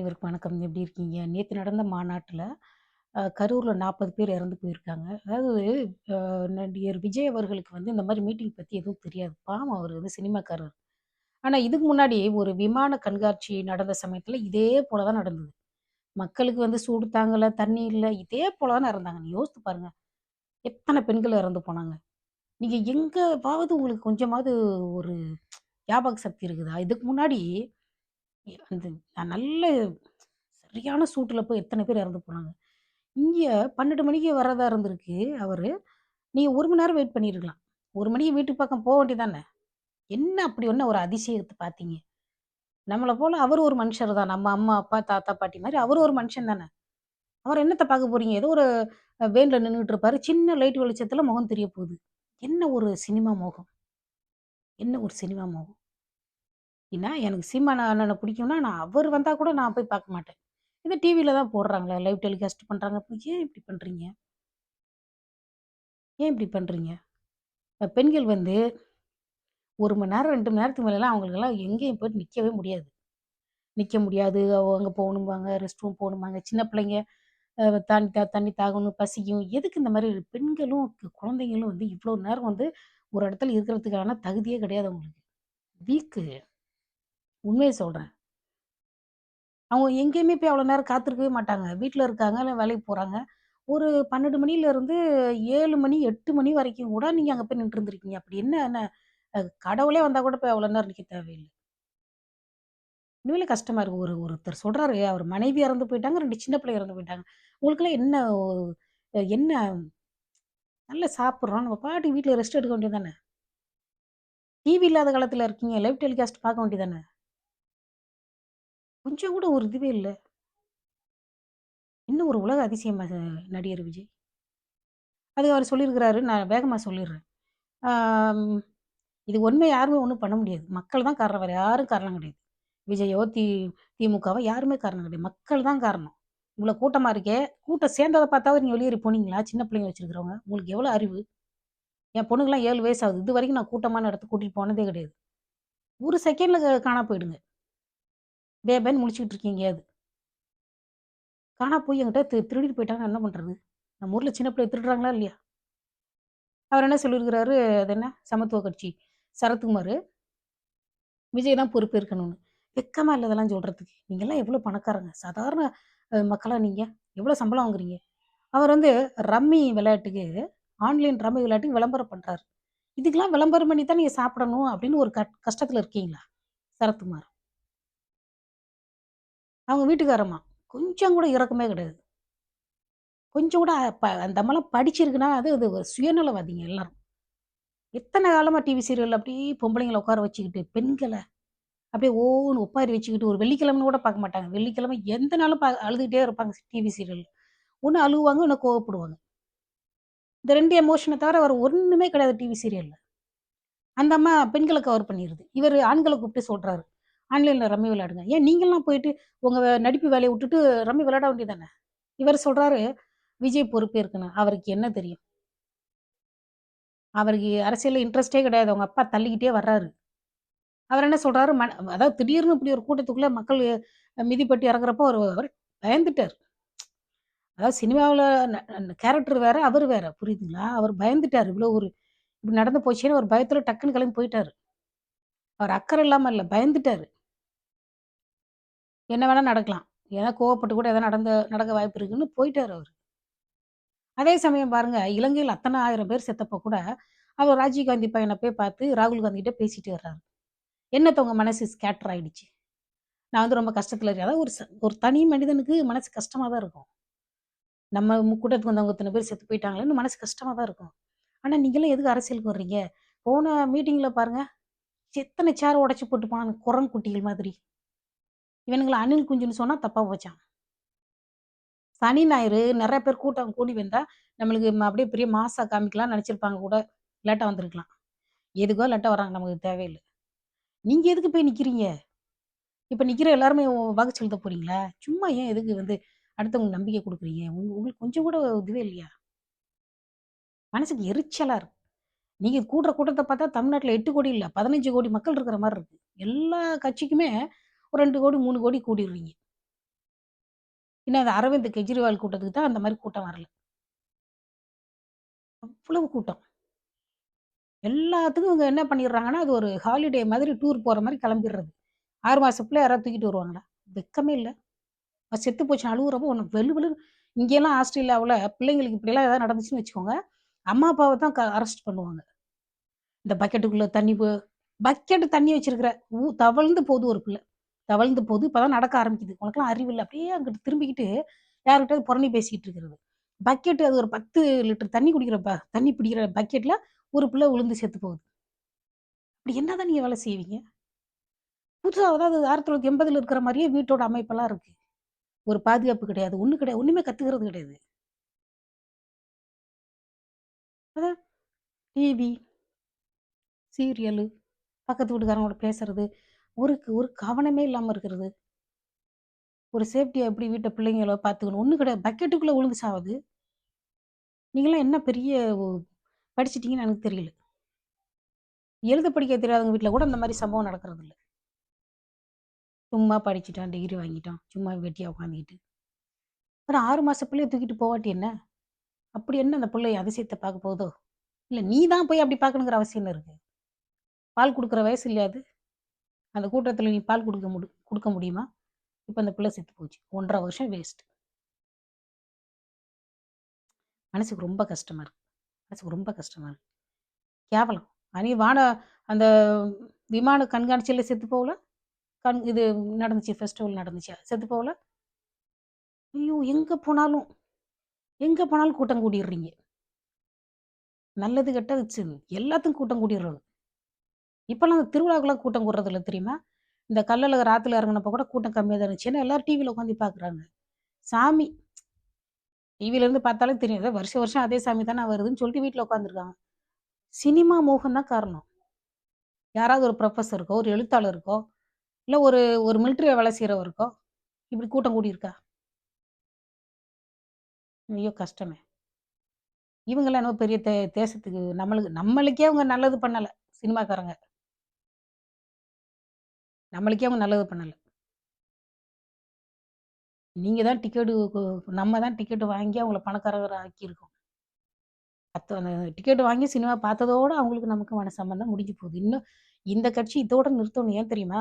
இவருக்கு வணக்கம். எப்படி இருக்கீங்க? நேற்று நடந்த மாநாட்டில் கரூரில் நாற்பது பேர் இறந்து போயிருக்காங்க. அதாவது நடிகர் விஜய் அவர்களுக்கு வந்து இந்த மாதிரி மீட்டிங் பற்றி எதுவும் தெரியாது. பாவம் அவர் வந்து சினிமாக்காரர். ஆனால் இதுக்கு முன்னாடி ஒரு விமான கண்காட்சி நடந்த சமயத்தில் இதே போல தான் நடந்தது. மக்களுக்கு வந்து சூடு தாங்கலை தண்ணி இல்லை இதே போல தான் இறந்தாங்க. நீ யோசித்து பாருங்கள் எத்தனை பெண்கள் இறந்து போனாங்க. நீங்கள் எங்கேவாவது உங்களுக்கு கொஞ்சமாவது ஒரு ஞாபக சக்தி இருக்குதா? இதுக்கு முன்னாடி அந்த நான் நல்ல சரியான சூட்டில் போய் எத்தனை பேர் இறந்து போனாங்க. இங்கே பன்னெண்டு மணிக்கு வர்றதா இருந்திருக்கு அவர் நீங்கள் ஒரு மணி நேரம் வெயிட் பண்ணியிருக்கலாம். ஒரு மணிக்கு வீட்டு பக்கம் போக வேண்டியதானே! என்ன அப்படி ஒன்று ஒரு அதிசயத்தை பார்த்தீங்க? நம்மளை போல் அவர் ஒரு மனுஷர் தான். நம்ம அம்மா, அப்பா, தாத்தா, பாட்டி மாதிரி அவர் ஒரு மனுஷன் தானே! அவர் என்னத்தை பார்க்க போறீங்க? ஏதோ ஒரு வேனில் நின்றுட்டு இருப்பாரு. சின்ன லைட் வெளிச்சத்தில் முகம் தெரிய போகுது. என்ன ஒரு சினிமா மோகம்! என்ன ஒரு சினிமா மோகம்! ஏன்னா எனக்கு சீமான் அண்ணனை பிடிக்கும்னா, நான் அவர் வந்தால் கூட நான் போய் பார்க்க மாட்டேன். இது டிவியில் தான் போடுறாங்களே, லைவ் டெலிகாஸ்ட் பண்ணுறாங்க அப்ப ஏன் இப்படி பண்ணுறீங்க ஏன் இப்படி பண்ணுறீங்க பெண்கள் வந்து ஒரு மணி நேரம், ரெண்டு மணி நேரத்துக்கு மேலலாம் அவங்களுக்கெல்லாம் எங்கேயும் போயிட்டு நிற்கவே முடியாது. நிற்க முடியாது. அங்கே போகணும்பாங்க, ரெஸ்ட் ரூம் போகணும்பாங்க. சின்ன பிள்ளைங்க தண்ணி தா தண்ணி தாகணும், பசிக்கும். எதுக்கு இந்த மாதிரி பெண்களும், குழந்தைங்களும் வந்து இவ்வளோ நேரம் வந்து ஒரு இடத்துல இருக்கிறதுக்கான தகுதியே கிடையாது அவங்களுக்கு. வீக்கு. உண்மையை சொல்கிறேன் அவங்க எங்கேயுமே போய் அவ்வளோ நேரம் காத்திருக்கவே மாட்டாங்க. வீட்டில் இருக்காங்க, இல்லை வேலைக்கு போகிறாங்க ஒரு 12 மணிலேருந்து ஏழு மணி, எட்டு மணி வரைக்கும் கூட நீங்கள் அங்கே போய் நின்று இருந்திருக்கீங்க. அப்படி என்ன என்ன கடவுளே வந்தால் கூட போய் அவ்வளோ நேரம் நிற்க தேவையில்லை உண்மையிலே கஷ்டமாக இருக்கும் ஒரு ஒருத்தர் சொல்கிறாரு அவர் மனைவி இறந்து போயிட்டாங்க, ரெண்டு சின்ன பிள்ளை இறந்து போயிட்டாங்க. உங்களுக்கெல்லாம் என்ன என்ன நல்லா சாப்பிட்றோம் நம்ம பாட்டுக்கு வீட்டில் ரெஸ்ட் எடுக்க வேண்டியது தானே! டிவி இல்லாத காலத்தில் இருக்கீங்க. லைவ் டெலிகாஸ்ட் பார்க்க வேண்டியது தானே! கொஞ்சம் கூட ஒரு இதுவே இல்லை இன்னும் ஒரு உலக அதிசயமா நடிகர் விஜய். அது அவர் சொல்லியிருக்கிறாரு. நான் வேகமாக சொல்லிடுறேன் இது உண்மை யாருமே ஒன்றும் பண்ண முடியாது. மக்கள் தான் காரணம். வேறு யாரும் காரணம் கிடையாது. விஜயோ, தி திமுகவோ யாருமே காரணம் கிடையாது. மக்கள் தான் காரணம். இவ்வளோ கூட்டமாக இருக்கே, கூட்டம் சேர்ந்ததை பார்த்தாவது நீங்கள் வெளியேறி போனீங்களா? சின்ன பிள்ளைங்க வச்சுருக்கிறவங்க உங்களுக்கு எவ்வளோ அறிவு? என் பொண்ணுக்குலாம் 7 வயசு ஆகுது. இது வரைக்கும் நான் கூட்டமான இடத்துக்கு கூட்டிகிட்டு போனதே கிடையாது. ஒரு செகண்டில் க காணா போயிடுங்க. பேபேன்னு முடிச்சுக்கிட்டு இருக்கீங்க அது காணா போய் என்கிட்ட திரு திருடிட்டு போயிட்டாங்கன்னா என்ன பண்ணுறது நம்ம ஊரில் சின்ன பிள்ளைய திருடுறாங்களா இல்லையா? அவர் என்ன சொல்லியிருக்கிறாரு, அது என்ன சமத்துவ கட்சி சரத்குமாரு. விஜய் தான் பொறுப்பேற்கணும்னு. வெக்கமாக இல்லை இதெல்லாம் சொல்கிறதுக்கு நீங்கள்லாம் எவ்வளோ பணக்காரங்க? சாதாரண மக்களாக நீங்கள் எவ்வளோ சம்பளம் வாங்குறீங்க? அவர் வந்து ரம்மி விளையாட்டுக்கு ஆன்லைன் ரம்மி விளையாட்டுக்கு விளம்பரம் பண்ணுறாரு இதுக்கெல்லாம் விளம்பரம் பண்ணி தான் நீங்கள் சாப்பிடணும் அப்படின்னு ஒரு கட் கஷ்டத்தில் இருக்கீங்களா? சரத்குமார். அவங்க வீட்டுக்காரம்மா. கொஞ்சம் கூட இறக்கமே கிடையாது. கொஞ்சம் கூட ப அந்த அம்மாலாம் படிச்சிருக்குன்னா, அது அது சுயநலவாதிங்க எல்லாரும். எத்தனை காலமாக டிவி சீரியல் அப்படியே பொம்பளைங்களை உட்கார வச்சுக்கிட்டு, பெண்களை அப்படியே ஓன்னு ஒப்பாரி வச்சுக்கிட்டு, ஒரு வெள்ளிக்கிழமைன்னு கூட பார்க்க மாட்டாங்க. வெள்ளிக்கிழமை எந்த நாளும் பா அழுதுகிட்டே இருப்பாங்க டிவி சீரியல் ஒன்று அழுவாங்க, ஒன்று கோவப்படுவாங்க. இந்த ரெண்டு எமோஷனை தவிர வேறு ஒன்றுமே கிடையாது டிவி சீரியலில் அந்த அம்மா பெண்களை கவர் பண்ணிடுது இவர் ஆண்களை கூப்பிட்டு சொல்கிறாரு ஆன்லைனில் ரம்மி விளையாடுங்க. ஏன் நீங்களாம் போயிட்டு உங்கள் நடிப்பு வேலையை விட்டுட்டு ரம்மி விளையாட வேண்டியது தானே! சொல்கிறாரு விஜய் பொறுப்பேற்கணும். அவருக்கு என்ன தெரியும்? அவருக்கு அரசியலில் இன்ட்ரெஸ்ட்டே கிடையாது. அவங்க அப்பா தள்ளிக்கிட்டே வர்றாரு. அவர் என்ன சொல்கிறாரு மன அதாவது திடீர்னு இப்படி ஒரு கூட்டத்துக்குள்ளே மக்கள் மிதிப்பட்டு இறங்குறப்போ அவர் அவர் பயந்துட்டார் அதாவது சினிமாவில் கேரக்டர் வேற, அவர் வேற. புரியுதுங்களா? அவர் பயந்துட்டார் இவ்வளோ ஒரு இப்படி நடந்து போச்சேன்னு ஒரு பயத்தில் டக்குன்னு கிளம்பி போயிட்டார் அவர் அக்கறை இல்லாமல் இல்லை பயந்துட்டார் என்ன வேணால் நடக்கலாம். ஏன்னா கோவப்பட்டு கூட எதாவது நடந்த நடக்க வாய்ப்பு இருக்குன்னு போயிட்டார் அவர் அதே சமயம் பாருங்க, இலங்கையில் அத்தனை ஆயிரம் பேர் செத்தப்போ கூட, அவர் ராஜீவ் காந்தி பையனை போய் பார்த்து ராகுல் காந்தி கிட்ட பேசிட்டு வர்றாரு. என்னத்த உங்க மனசு ஸ்கேட்டர் ஆயிடுச்சு. நான் வந்து ரொம்ப கஷ்டத்தில் இருக்கேன். அதாவது ஒரு ச ஒரு தனி மனிதனுக்கு மனசு கஷ்டமாக தான் இருக்கும். நம்ம கூட்டத்துக்கு வந்தவங்க இத்தனை பேர் செத்து போயிட்டாங்களேன்னு மனசு கஷ்டமாக தான் இருக்கும். ஆனால் நீங்களும் எதுக்கு அரசியலுக்கு வர்றீங்க? போன மீட்டிங்கில் பாருங்கள் எத்தனை சேர் உடச்சி போட்டு போனாங்க குரங்கு குட்டிகள் மாதிரி. இவனுங்களை அணில் குஞ்சுன்னு சொன்னா தப்பா போச்சான் சனி, ஞாயிறு நிறைய பேர் கூட்டம் கூடி வந்தா, நம்மளுக்கு அப்படியே பெரிய மாசா காமிக்கலாம்னு நினைச்சிருப்பாங்க கூட. லேட்டா வந்திருக்கலாம். எதுக்கோ லேட்டா வராங்க நமக்கு தேவையில்லை நீங்க எதுக்கு போய் நிக்கிறீங்க? இப்ப நிக்கிற எல்லாருமே வாக்கு செலுத்த போறீங்களா? சும்மா ஏன் எதுக்கு வந்து அடுத்தவங்க நம்பிக்கை கொடுக்குறீங்க உங்க உங்களுக்கு கொஞ்சம் கூட இதுவே இல்லையா? மனசுக்கு எரிச்சலா இருக்கு. நீங்க கூடுற கூட்டத்தை பார்த்தா தமிழ்நாட்டுல 8,00,00,000 இல்ல, 15,00,00,000 மக்கள் இருக்கிற மாதிரி இருக்கு. எல்லா கட்சிக்குமே ஒரு 2,00,00,000, 3,00,00,000 கூடிருவீங்க. இன்னும் அது அரவிந்த் கெஜ்ரிவால் கூட்டத்துக்கு தான் அந்த மாதிரி கூட்டம் வரல. அவ்வளவு கூட்டம். எல்லாத்துக்கும் இவங்க என்ன பண்ணிடுறாங்கன்னா, அது ஒரு ஹாலிடே மாதிரி டூர் போற மாதிரி கிளம்பிடுறது. 6 மாச யாராவது தூக்கிட்டு வருவாங்களா? வெக்கமே இல்லை செத்து போச்சுன்னு அழுகுறப்போ ஒன்று வெளு வெளு இங்கேலாம் ஆஸ்திரேலியாவில் பிள்ளைங்களுக்கு இப்படிலாம் ஏதாவது நடந்துச்சுன்னு வச்சுக்கோங்க, அம்மா அப்பாவை தான் க அரெஸ்ட் பண்ணுவாங்க. இந்த பக்கெட்டுக்குள்ளே தண்ணி போ தண்ணி வச்சிருக்கிற, ஊ தவழ்ந்து போகுது ஒரு பிள்ளை. தவழ்ந்து போகுது. இப்போதான் நடக்க ஆரம்பிக்குது. உனக்குலாம் அறிவு இல்லை அப்படியே அங்கிட்டு திரும்பிக்கிட்டு யாருக்கிட்ட புறணி பேசிக்கிட்டு இருக்கிறது. பக்கெட் அது ஒரு 10 லிட்டர் தண்ணி குடிக்கிற ப தண்ணி பிடிக்கிற பக்கெட்டில் ஒரு பிள்ளை உளுந்து செத்து போகுது. அப்படி என்னதான் நீங்கள் வேலை செய்வீங்க? புதுசாக அதாவது 1980ல இருக்கிற மாதிரியே வீட்டோட அமைப்பெல்லாம் இருக்கு. ஒரு பாதுகாப்பு கிடையாது. ஒன்றும் கிடையாது. ஒன்றுமே கற்றுக்கிறது கிடையாது. அதான் டிவி, சீரியலு, பக்கத்து வீட்டுக்காரங்களோட பேசுறது, ஒரு ஒரு கவனமே இல்லாமல் இருக்கிறது. ஒரு சேஃப்டியா எப்படி வீட்டை பிள்ளைங்களோ பார்த்துக்கணும். ஒன்று கிடையாது. பக்கெட்டுக்குள்ளே ஒழுங்கு சாவுது. நீங்களாம் என்ன பெரிய படிச்சிட்டிங்கன்னு எனக்கு தெரியல. எழுத படிக்க தெரியாதவங்க வீட்டில் கூட அந்த மாதிரி சம்பவம் நடக்கிறதில்ல. சும்மா படிச்சுட்டான், டிகிரி வாங்கிட்டான். சும்மா வெட்டியாக உட்காந்துக்கிட்டு. ஒரு 6 மாச பிள்ளைய தூக்கிட்டு போவாட்டி என்ன? அப்படி என்ன அந்த பிள்ளை அதிசயத்தை பார்க்க போகுதோ? இல்லை நீ தான் போய் அப்படி பார்க்கணுங்கிற அவசியம் இருக்குது இருக்கு? பால் கொடுக்குற வயசு இல்லையா அது? அந்த கூட்டத்தில் நீ பால் கொடுக்க முடி கொடுக்க முடியுமா? இப்போ அந்த பிள்ளை செத்து போச்சு. 1 1/2 வருஷம் வேஸ்ட். மனசுக்கு ரொம்ப கஷ்டமா இருக்கு. மனசுக்கு ரொம்ப கஷ்டமா இருக்கு. கேவலம். அனி வான அந்த விமான கண்காட்சியில செத்து போகல? கண் இது நடந்துச்சு ஃபெஸ்டிவல் நடந்துச்சு. செத்து போகல? ஐயோ! எங்கே போனாலும் எங்கே போனாலும் கூட்டம் கூடிடுறீங்க நல்லது கெட்டது எல்லாத்துக்கும் கூட்டம் கூடிடுறது இப்போல்லாம் அந்த திருவிழாக்கெல்லாம் கூட்டம் கூடுறதில்ல தெரியுமா? இந்த கல்லில் ஆத்துல இறங்குனப்ப கூட கூட்டம் கம்மியா தான் இருந்துச்சு. ஏன்னா எல்லாரும் டிவியில் உட்காந்து பார்க்குறாங்க. சாமி டிவில இருந்து பார்த்தாலே தெரியும். ஏதோ வருஷம் வருஷம் அதே சாமி தானே வருதுன்னு சொல்லிட்டு வீட்டில் உட்காந்துருக்காங்க. சினிமா மோகம் தான் காரணம். யாராவது ஒரு ப்ரொஃபஸருக்கோ ஒரு எழுத்தாளருக்கோ, இல்லை ஒரு ஒரு மிலிட்ரி வேலை செய்கிறவருக்கோ இப்படி கூட்டம் கூடியிருக்கா? ஐயோ! கஷ்டமே. இவங்கெல்லாம் என்ன பெரிய தே தேசத்துக்கு நம்மளுக்கு நம்மளுக்கே அவங்க நல்லது பண்ணலை சினிமாக்காரங்க. நம்மளுக்கே அவங்க நல்லது பண்ணலை நீங்கள் தான் டிக்கெட்டு நம்ம தான் டிக்கெட்டு வாங்கி அவங்கள பணக்காரர் ஆக்கியிருக்கோம். அத்த அந்த டிக்கெட் வாங்கி சினிமா பார்த்ததோட அவங்களுக்கு நமக்குமான சம்பந்தம் முடிஞ்சு போகுது. இன்னும் இந்த கட்சி இதோட நிறுத்தணும். ஏன் தெரியுமா?